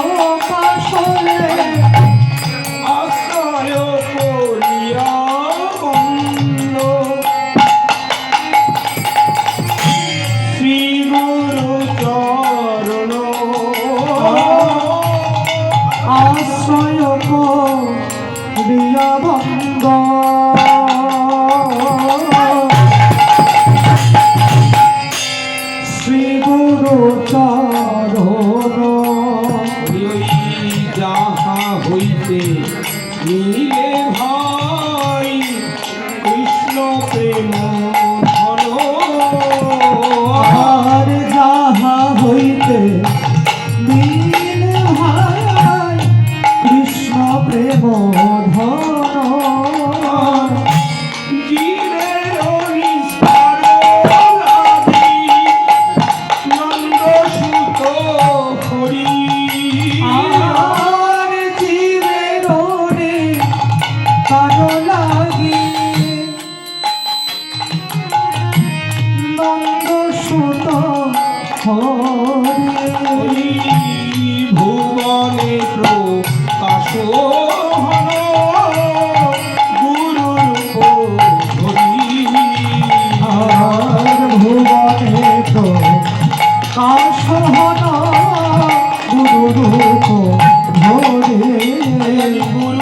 প্রকাশ প্রেম ধন গুরু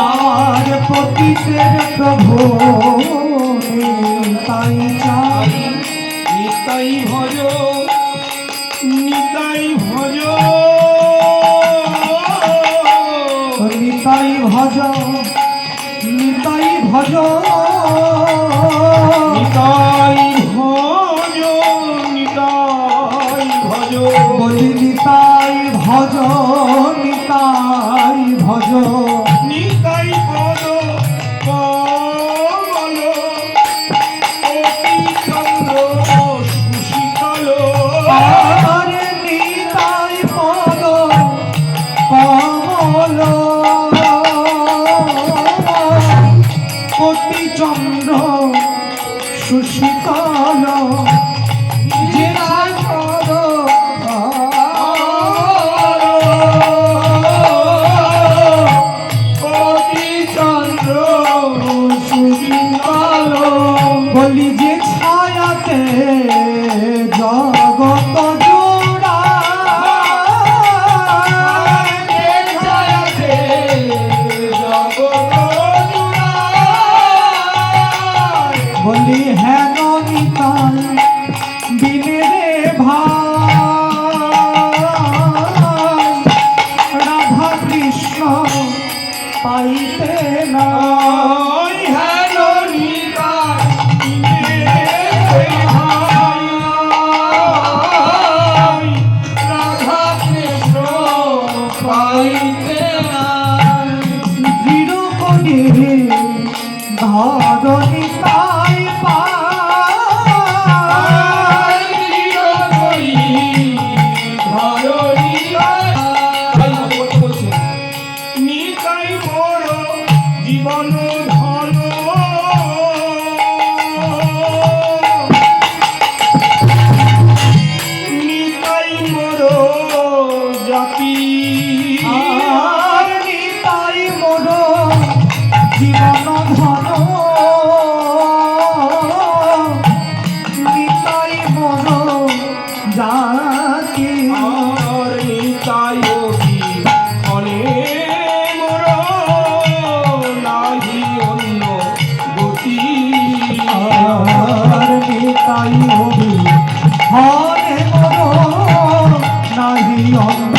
আমার পতিতের প্রভু তাই চাই নিতাই সুশীতল ধর অন্ধ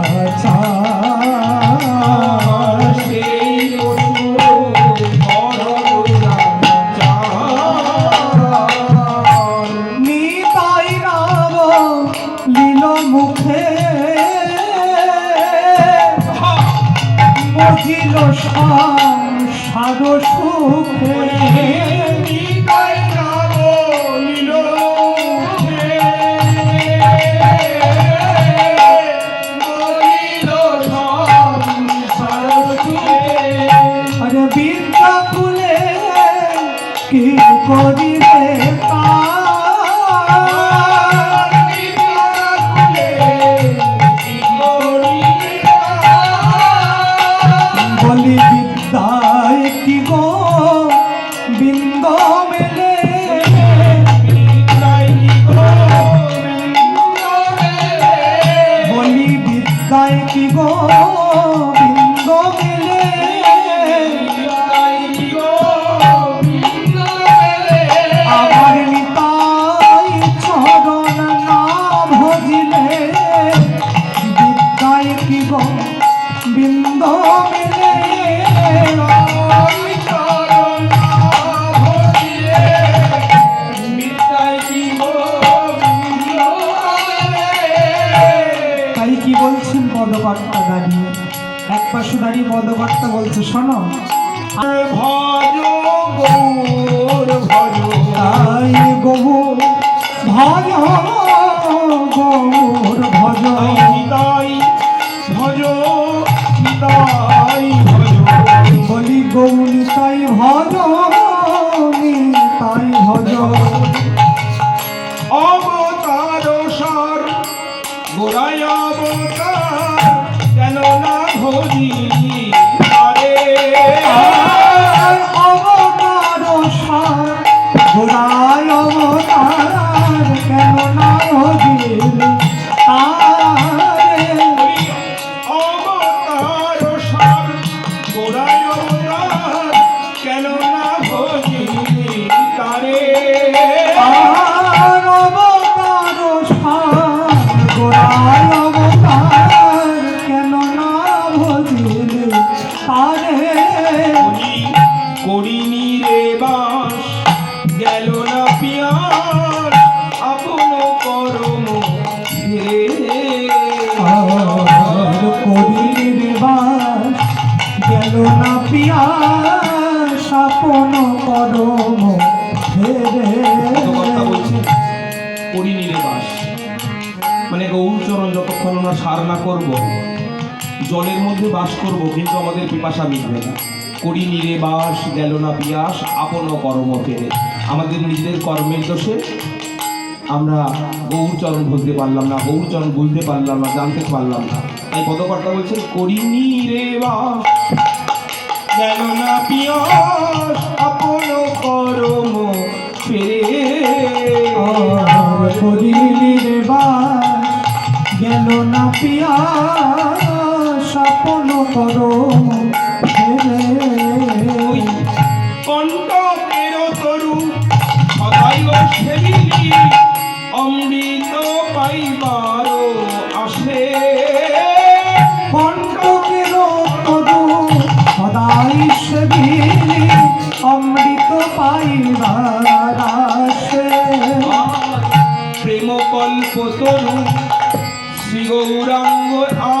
Amen. মিটবে না। করিনি রে বাস, গেল না পিয়াস আপন কর্ম ফেরে। আমাদের নিজেদের কর্মের দোষে আমরা গৌরচরণ পারলাম না গৌরচরণ বুঝতে পারলাম না, জানতে পারলাম না। তাই পদকর্তা রে বাস, গেল না পিয়াস আপন কর্ম ফেরে। বাস, গেল না পিয়া সাপন করম কণ্ঠকের তরু সদাই সেবিলি অমৃত পাইবার আসে। কণ্ঠকের তরু সদাই সেবিলি অমৃত পাইবার আসে প্রেম কল্প তরু শ্রী গৌরাঙ্গ আমার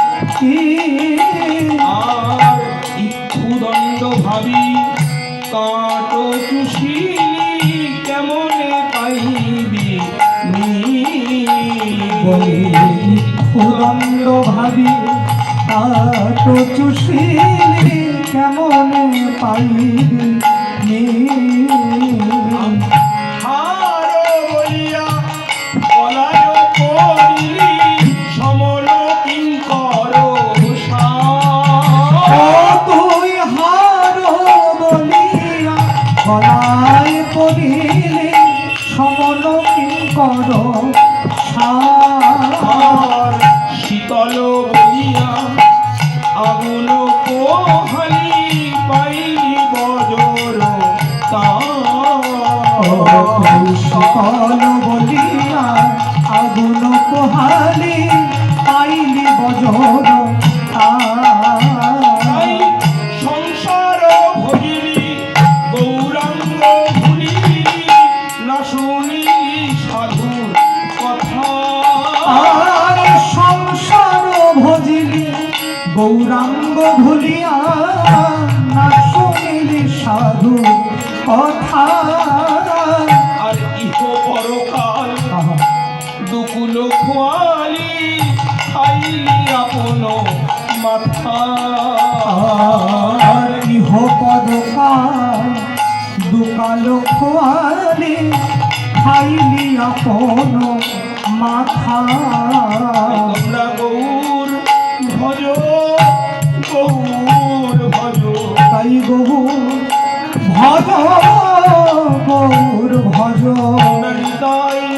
পাবি? আটো চুষিলি কেমন পাইবি? গৌরাঙ্গ ভুলিয়া না শুনিলে সাধু কথা। আর ইহ পরকাল দুকুল খোয়ালি খাইলি আপন মাথা। আর ইহ পরকাল দুকাল খোয়ালি খাইলি আপন মাথা। তোমরা গৌর ভজন গৌর ভজ তাই গৌর ভজ গৌর ভজ হৃদয়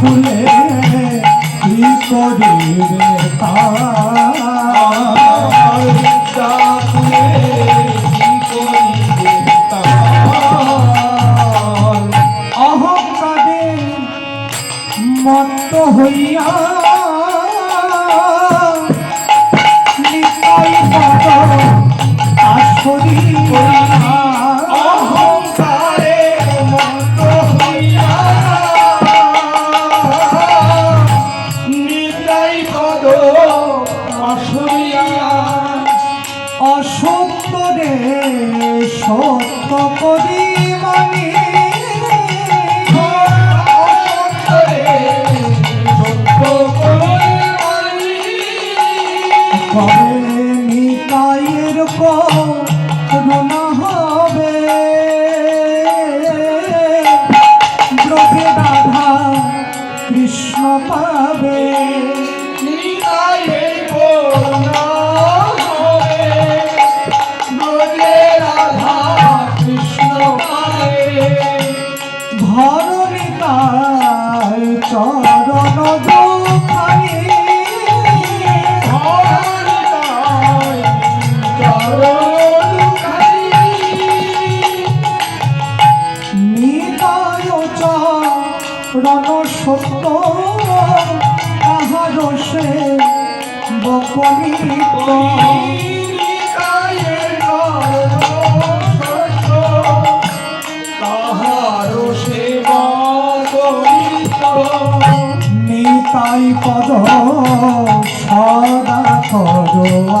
Julia. সদা সদা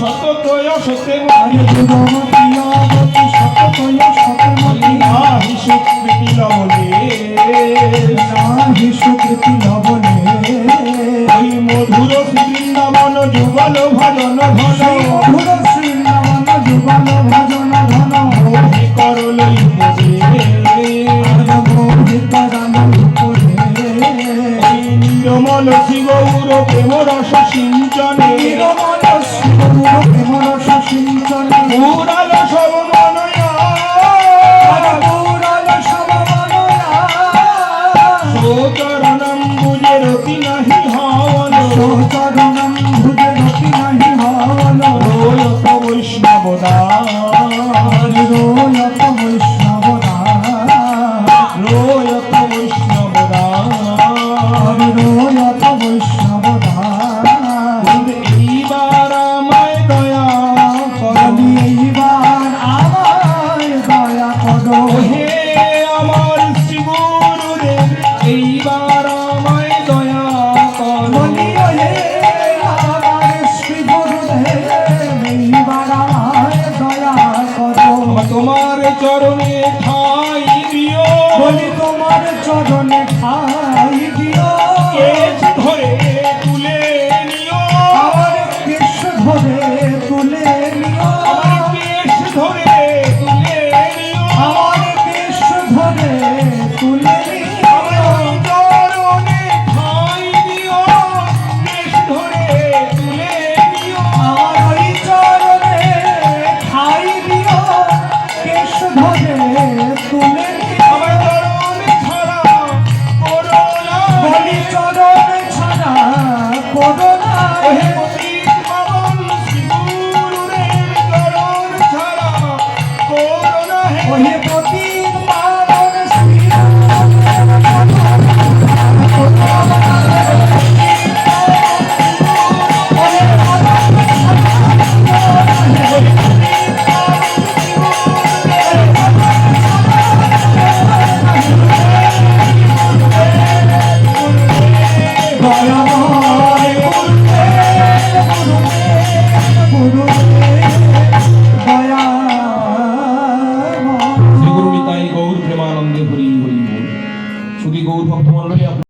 সততয় সত্যের নাহি সুকৃতি লবণে নাহি সুকৃতি লবণে মধুর শ্রী যুগল ভজন ভজন। segura